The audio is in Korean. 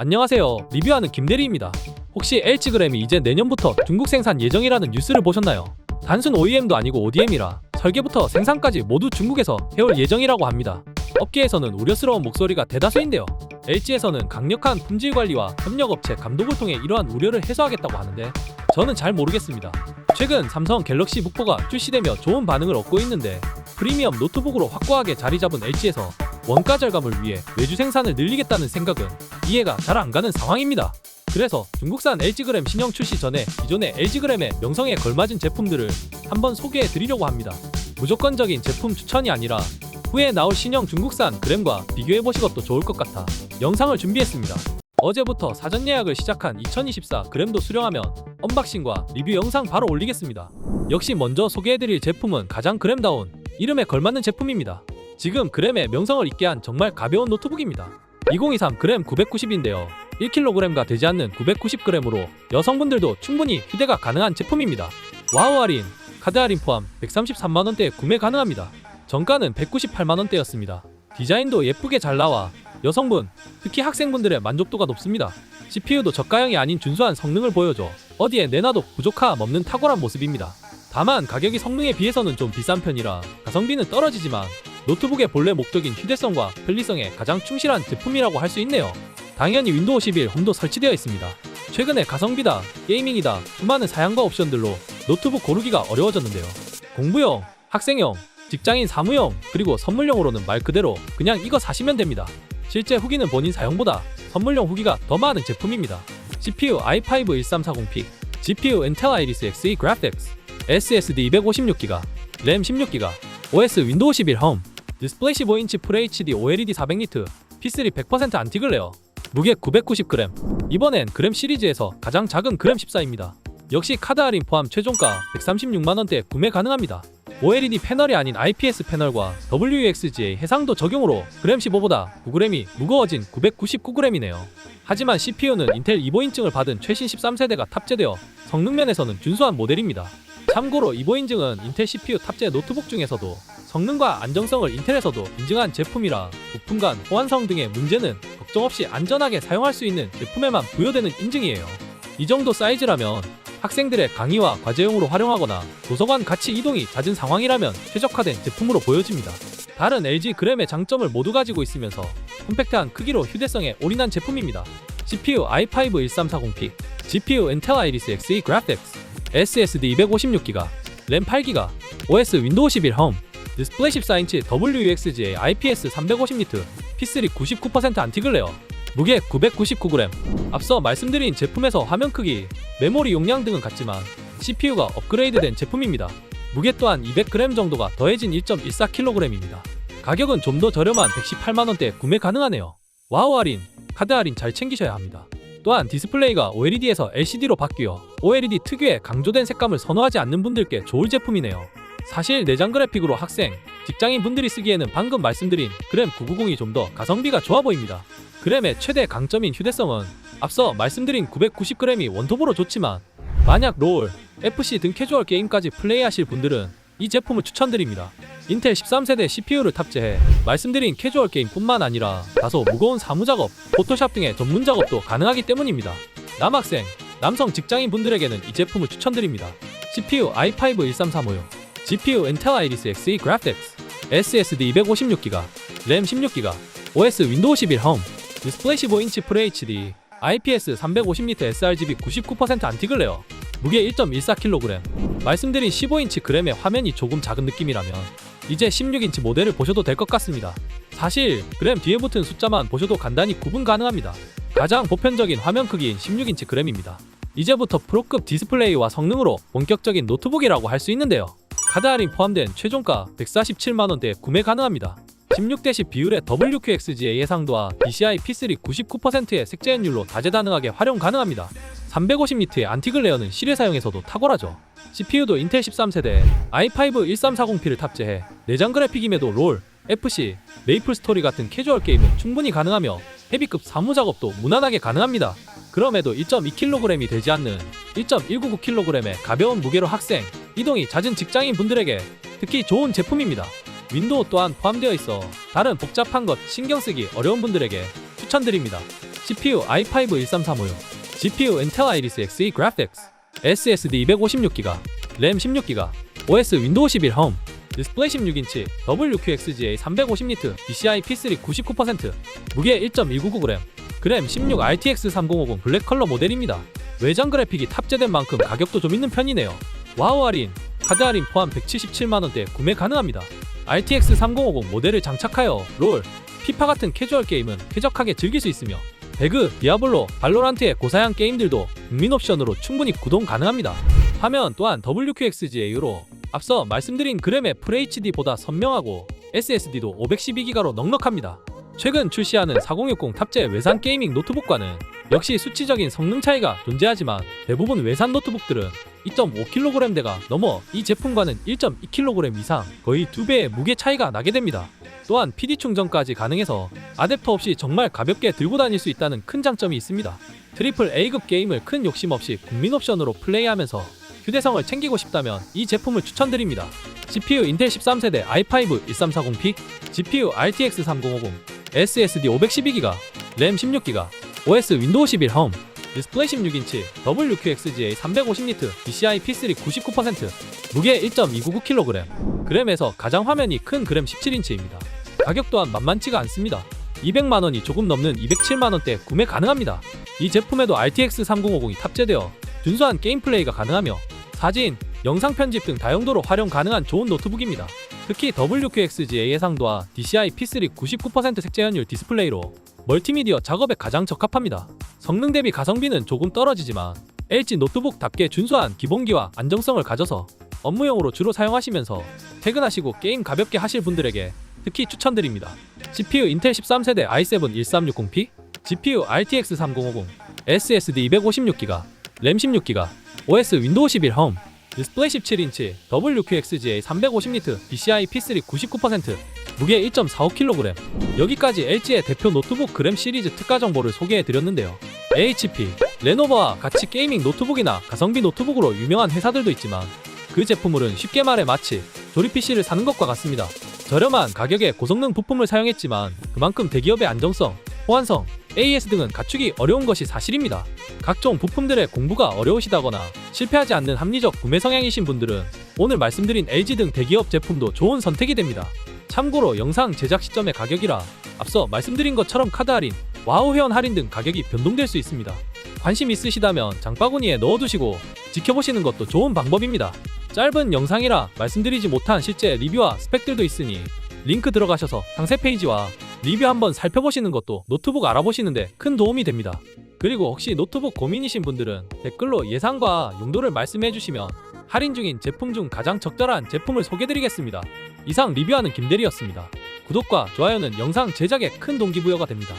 안녕하세요. 리뷰하는 김대리입니다. 혹시 LG그램이 이제 내년부터 중국 생산 예정이라는 뉴스를 보셨나요? 단순 OEM도 아니고 ODM이라 설계부터 생산까지 모두 중국에서 해올 예정이라고 합니다. 업계에서는 우려스러운 목소리가 대다수인데요. LG에서는 강력한 품질 관리와 협력업체 감독을 통해 이러한 우려를 해소하겠다고 하는데 저는 잘 모르겠습니다. 최근 삼성 갤럭시 북4가 출시되며 좋은 반응을 얻고 있는데 프리미엄 노트북으로 확고하게 자리 잡은 LG에서 원가 절감을 위해 외주 생산을 늘리겠다는 생각은 이해가 잘 안 가는 상황입니다. 그래서 중국산 LG그램 신형 출시 전에 기존의 LG그램의 명성에 걸맞은 제품들을 한번 소개해 드리려고 합니다. 무조건적인 제품 추천이 아니라 후에 나올 신형 중국산 그램과 비교해 보시 것도 좋을 것 같아 영상을 준비했습니다. 어제부터 사전 예약을 시작한 2024 그램도 수령하면 언박싱과 리뷰 영상 바로 올리겠습니다. 역시 먼저 소개해드릴 제품은 가장 그램다운 이름에 걸맞는 제품입니다. 지금 그램의 명성을 잇게 한 정말 가벼운 노트북입니다. 2023 그램 990인데요. 1kg가 되지 않는 990g으로 여성분들도 충분히 휴대가 가능한 제품입니다. 와우 할인, 카드 할인 포함 133만원대에 구매 가능합니다. 정가는 198만원대였습니다. 디자인도 예쁘게 잘 나와 여성분, 특히 학생분들의 만족도가 높습니다. CPU도 저가형이 아닌 준수한 성능을 보여줘 어디에 내놔도 부족함 없는 탁월한 모습입니다. 다만 가격이 성능에 비해서는 좀 비싼 편이라 가성비는 떨어지지만 노트북의 본래 목적인 휴대성과 편리성에 가장 충실한 제품이라고 할 수 있네요. 당연히 윈도우 11 홈도 설치되어 있습니다. 최근에 가성비다, 게이밍이다, 수많은 사양과 옵션들로 노트북 고르기가 어려워졌는데요. 공부용, 학생용, 직장인 사무용, 그리고 선물용으로는 말 그대로 그냥 이거 사시면 됩니다. 실제 후기는 본인 사용보다 선물용 후기가 더 많은 제품입니다. CPU i5 1340P, GPU Intel Iris Xe Graphics, SSD 256GB, 램 16GB, OS 윈도우 11 홈, 디스플레이 15인치 FHD OLED 400니트, P3 100% 안티글레어, 무게 990g. 이번엔 그램 시리즈에서 가장 작은 그램 14입니다. 역시 카드 할인 포함 최종가 136만원대에 구매 가능합니다. OLED 패널이 아닌 IPS 패널과 WXGA 해상도 적용으로 그램 15보다 9g이 무거워진 999g이네요. 하지만 CPU는 인텔 2보 인증을 받은 최신 13세대가 탑재되어 성능 면에서는 준수한 모델입니다. 참고로 2보 인증은 인텔 CPU 탑재 노트북 중에서도 성능과 안정성을 인텔에서도 인증한 제품이라 부품 간 호환성 등의 문제는 걱정 없이 안전하게 사용할 수 있는 제품에만 부여되는 인증이에요. 이 정도 사이즈라면 학생들의 강의와 과제용으로 활용하거나 도서관 같이 이동이 잦은 상황이라면 최적화된 제품으로 보여집니다. 다른 LG 그램의 장점을 모두 가지고 있으면서 컴팩트한 크기로 휴대성에 올인한 제품입니다. CPU i5 1340P, GPU Intel Iris Xe Graphics, SSD 256GB, 램 8GB, OS 윈도우 11 홈, 디스플레이 14인치 WXGA IPS 350니트, P3 99% 안티글레어, 무게 999g. 앞서 말씀드린 제품에서 화면 크기, 메모리 용량 등은 같지만 CPU가 업그레이드된 제품입니다. 무게 또한 200g 정도가 더해진 1.14kg입니다. 가격은 좀 더 저렴한 118만원대에 구매 가능하네요. 와우 할인, 카드 할인 잘 챙기셔야 합니다. 또한 디스플레이가 OLED에서 LCD로 바뀌어 OLED 특유의 강조된 색감을 선호하지 않는 분들께 좋을 제품이네요. 사실 내장 그래픽으로 학생, 직장인 분들이 쓰기에는 방금 말씀드린 그램 990이 좀 더 가성비가 좋아 보입니다. 그램의 최대 강점인 휴대성은 앞서 말씀드린 990g이 원톱으로 좋지만 만약 롤, FC 등 캐주얼 게임까지 플레이하실 분들은 이 제품을 추천드립니다. 인텔 13세대 CPU를 탑재해 말씀드린 캐주얼 게임뿐만 아니라 다소 무거운 사무 작업, 포토샵 등의 전문 작업도 가능하기 때문입니다. 남학생, 남성 직장인 분들에게는 이 제품을 추천드립니다. CPU i5 1335용, GPU Intel Iris Xe Graphics, SSD 256GB, 램 16GB, OS 윈도우 11 홈, 디스플레이 15인치 FHD, IPS 350니트 sRGB 99% 안티글레어, 무게 1.14kg. 말씀드린 15인치 그램의 화면이 조금 작은 느낌이라면 이제 16인치 모델을 보셔도 될 것 같습니다. 사실 그램 뒤에 붙은 숫자만 보셔도 간단히 구분 가능합니다. 가장 보편적인 화면 크기인 16인치 그램입니다. 이제부터 프로급 디스플레이와 성능으로 본격적인 노트북이라고 할 수 있는데요. 카드 할인 포함된 최종가 147만원대에 구매 가능합니다. 16대10 비율의 WQXGA 해상도와 DCI P3 99%의 색재현율로 다재다능하게 활용 가능합니다. 350니트의 안티글 레어는 실외 사용에서도 탁월하죠. CPU도 인텔 13세대 i5 1340P를 탑재해 내장 그래픽임에도 롤, FC, 메이플 스토리 같은 캐주얼 게임은 충분히 가능하며 헤비급 사무 작업도 무난하게 가능합니다. 그럼에도 1.2kg이 되지 않는 1.199kg의 가벼운 무게로 학생, 이동이 잦은 직장인 분들에게 특히 좋은 제품입니다. 윈도우 또한 포함되어 있어 다른 복잡한 것 신경 쓰기 어려운 분들에게 추천드립니다. CPU i5 13356, GPU Intel Iris Xe Graphics, SSD 256GB, 램 16GB, OS 윈도우 11 홈, 디스플레이 16인치, WQXGA 350니트, DCI P3 99%, 무게 1.199g, 그램 16 RTX 3050 블랙 컬러 모델입니다. 외장 그래픽이 탑재된 만큼 가격도 좀 있는 편이네요. 와우 할인, 카드 할인 포함 177만원대 구매 가능합니다. RTX 3050 모델을 장착하여 롤, 피파 같은 캐주얼 게임은 쾌적하게 즐길 수 있으며 배그, 디아블로, 발로란트의 고사양 게임들도 국민 옵션으로 충분히 구동 가능합니다. 화면 또한 WQXGA로 앞서 말씀드린 그램의 FHD보다 선명하고 SSD도 512기가로 넉넉합니다. 최근 출시하는 4060 탑재 외산 게이밍 노트북과는 역시 수치적인 성능 차이가 존재하지만 대부분 외산 노트북들은 2.5kg대가 넘어 이 제품과는 1.2kg 이상 거의 두 배의 무게 차이가 나게 됩니다. 또한 PD 충전까지 가능해서 아댑터 없이 정말 가볍게 들고 다닐 수 있다는 큰 장점이 있습니다. 트리플 A급 게임을 큰 욕심 없이 국민 옵션으로 플레이하면서 휴대성을 챙기고 싶다면 이 제품을 추천드립니다. CPU 인텔 13세대 i5 1340p, GPU RTX 3050, SSD 512GB, 램 16GB, OS 윈도우 11 홈, 디스플레이 16인치, WQXGA 350니트, DCI P3 99%, 무게 1.299kg, 그램에서 가장 화면이 큰 그램 17인치입니다. 가격 또한 만만치가 않습니다. 200만 원이 조금 넘는 207만 원대 구매 가능합니다. 이 제품에도 RTX 3050이 탑재되어 준수한 게임 플레이가 가능하며 사진, 영상 편집 등 다용도로 활용 가능한 좋은 노트북입니다. 특히 WQXGA 해상도와 DCI P3 99% 색재현율 디스플레이로 멀티미디어 작업에 가장 적합합니다. 성능 대비 가성비는 조금 떨어지지만 LG 노트북답게 준수한 기본기와 안정성을 가져서 업무용으로 주로 사용하시면서 퇴근하시고 게임 가볍게 하실 분들에게 특히 추천드립니다. CPU 인텔 13세대 i7 1360p, GPU RTX 3050, SSD 256GB, 램 16GB, OS 윈도우 11 홈, 디스플레이 17인치, WQXGA 350니트, DCI P3 99%, 무게 1.45kg. 여기까지 LG의 대표 노트북 그램 시리즈 특가 정보를 소개해 드렸는데요. HP, 레노버와 같이 게이밍 노트북이나 가성비 노트북으로 유명한 회사들도 있지만 그 제품물은 쉽게 말해 마치 조립 PC를 사는 것과 같습니다. 저렴한 가격에 고성능 부품을 사용했지만 그만큼 대기업의 안정성, 호환성, AS 등은 갖추기 어려운 것이 사실입니다. 각종 부품들의 공부가 어려우시다거나 실패하지 않는 합리적 구매 성향이신 분들은 오늘 말씀드린 LG 등 대기업 제품도 좋은 선택이 됩니다. 참고로 영상 제작 시점의 가격이라 앞서 말씀드린 것처럼 카드 할인, 와우 회원 할인 등 가격이 변동될 수 있습니다. 관심 있으시다면 장바구니에 넣어두시고 지켜보시는 것도 좋은 방법입니다. 짧은 영상이라 말씀드리지 못한 실제 리뷰와 스펙들도 있으니 링크 들어가셔서 상세 페이지와 리뷰 한번 살펴보시는 것도 노트북 알아보시는데 큰 도움이 됩니다. 그리고 혹시 노트북 고민이신 분들은 댓글로 예상과 용도를 말씀해 주시면 할인 중인 제품 중 가장 적절한 제품을 소개드리겠습니다. 이상 리뷰하는 김대리였습니다. 구독과 좋아요는 영상 제작에 큰 동기부여가 됩니다.